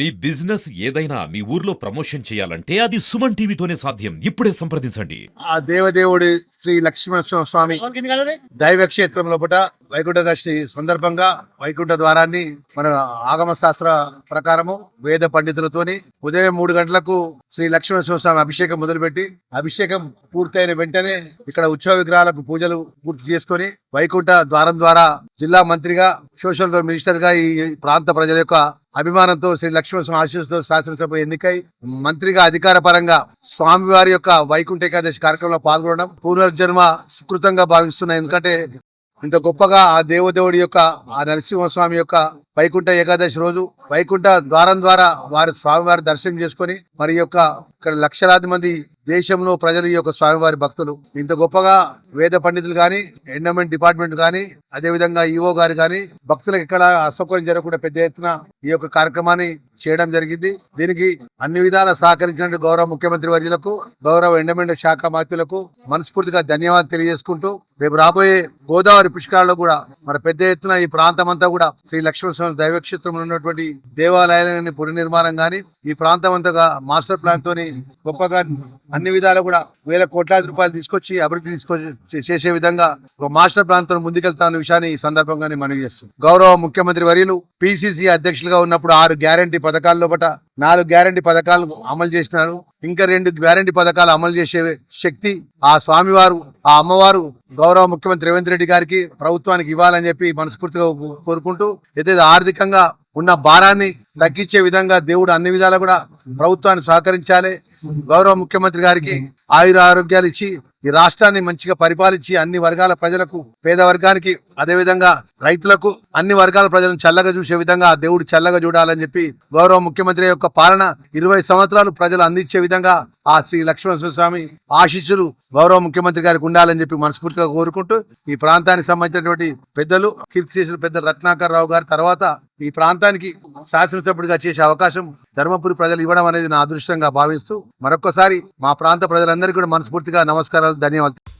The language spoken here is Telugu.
మీ బిజినెస్ ఏదైనా మీ ఊర్లో ప్రమోషన్ చేయాలంటే అది సుమన్ టీవీతోనే సాధ్యం. ఇప్పుడే సంప్రదించండి. ఆ దేవదేవుడి శ్రీ లక్ష్మణ స్వామి దైవ క్షేత్రం లోపల వైకుంఠ సందర్భంగా వైకుంఠ ద్వారాన్ని మన ఆగమ శాస్త్ర ప్రకారము వేద పండితులతోని ఉదయం మూడు గంటలకు శ్రీ లక్ష్మణ స్వామి అభిషేకం మొదలుపెట్టి అభిషేకం పూర్తయిన వెంటనే ఇక్కడ ఉత్సవ విగ్రహాలకు పూజలు పూర్తి చేసుకొని వైకుంఠ ద్వారం ద్వారా జిల్లా మంత్రిగా సోషల్ మినిస్టర్గా ఈ ప్రాంత ప్రజల యొక్క అభిమానంతో శ్రీ లక్ష్మణ స్వామి ఆశీస్సుతో శాసనసభ ఎన్నికై మంత్రిగా అధికార పరంగా స్వామివారి యొక్క వైకుంఠ ఏకాదశి కార్యక్రమంలో పాల్గొనడం పునర్జన్మ సుకృతంగా భావిస్తున్నాయి. ఎందుకంటే ఇంత గొప్పగా ఆ దేవదేవుడి యొక్క ఆ నరసింహస్వామి యొక్క వైకుంఠ ఏకాదశి రోజు వైకుంఠ ద్వారం ద్వారా వారి స్వామివారి దర్శనం చేసుకొని మరి యొక్క ఇక్కడ లక్షలాది మంది దేశంలో ప్రజలు ఈ యొక్క స్వామివారి భక్తులు. ఇంత గొప్పగా వేద పండితులు గాని ఎండోమెంట్ డిపార్ట్మెంట్ గాని అదే విధంగా ఈఓ గారు గాని భక్తులకు ఎక్కడ అసౌకర్యం జరగకుండా పెద్ద ఎత్తున ఈ యొక్క కార్యక్రమాన్ని చేయడం జరిగింది. దీనికి అన్ని విధాల సహకరించిన గౌరవ ముఖ్యమంత్రి వర్యులకు గౌరవ ఎండమెంట్ శాఖ మాత్రులకు మనస్ఫూర్తిగా ధన్యవాదాలు తెలియజేసుకుంటూ రేపు రాబోయే గోదావరి పుష్కరాల్లో కూడా మరి పెద్ద ఎత్తున ఈ ప్రాంతం అంతా కూడా శ్రీ లక్ష్మణ స్వామి దైవక్షేత్రంలో ఉన్నటువంటి దేవాలయాన్ని పునర్నిర్మాణం గాని ఈ ప్రాంతం అంతగా మాస్టర్ ప్లాన్ తోని గొప్పగా అన్ని విధాలు కూడా వేల కోట్లాది రూపాయలు తీసుకొచ్చి అభివృద్ధి తీసుకొచ్చి చేసే విధంగా ఒక మాస్టర్ ప్లాన్తో ముందుకెళ్తా అన్న విషయాన్ని ఈ సందర్భంగానే మనవి చేస్తుంది. గౌరవ ముఖ్యమంత్రి వర్యులు పిసిసి అధ్యక్షులుగా ఉన్నప్పుడు ఆరు గ్యారంటీ పథకాల్లో పట నాలుగు గ్యారంటీ పథకాలు అమలు చేసినారు. ఇంకా రెండు గ్యారంటీ పథకాలు అమలు చేసే శక్తి ఆ స్వామివారు ఆ అమ్మవారు గౌరవ ముఖ్యమంత్రి రేవంత్ రెడ్డి గారికి ప్రభుత్వానికి ఇవ్వాలని చెప్పి మనస్ఫూర్తిగా కోరుకుంటూ ఏదైతే ఆర్థికంగా ఉన్న భారాన్ని తగ్గించే విధంగా దేవుడు అన్ని విధాలు కూడా ప్రభుత్వాన్ని సహకరించాలి. గౌరవ ముఖ్యమంత్రి గారికి ఆయుర ఆరోగ్యాలు ఇచ్చి ఈ రాష్ట్రాన్ని మంచిగా పరిపాలించి అన్ని వర్గాల ప్రజలకు పేద వర్గానికి అదే విధంగా రైతులకు అన్ని వర్గాల ప్రజలను చల్లగా చూసే విధంగా దేవుడు చల్లగా చూడాలని చెప్పి గౌరవ ముఖ్యమంత్రి యొక్క పాలన ఇరవై సంవత్సరాలు ప్రజలు అందించే విధంగా ఆ శ్రీ లక్ష్మణస్వామి ఆశీస్సులు గౌరవ ముఖ్యమంత్రి గారికి ఉండాలని చెప్పి మనస్ఫూర్తిగా కోరుకుంటూ ఈ ప్రాంతానికి సంబంధించినటువంటి పెద్దలు కీర్తి చేసిన పెద్ద రత్నాకర్ రావు గారి తర్వాత ఈ ప్రాంతానికి శాసనసభ్యుడిగా చేసే అవకాశం ధర్మపురి ప్రజలు ఇవ్వడం అనేది నా అదృష్టంగా భావిస్తూ మరొకసారి మా ప్రాంత ప్రజలందరికీ కూడా మనస్ఫూర్తిగా నమస్కారాలు ధన్యవాదాలు.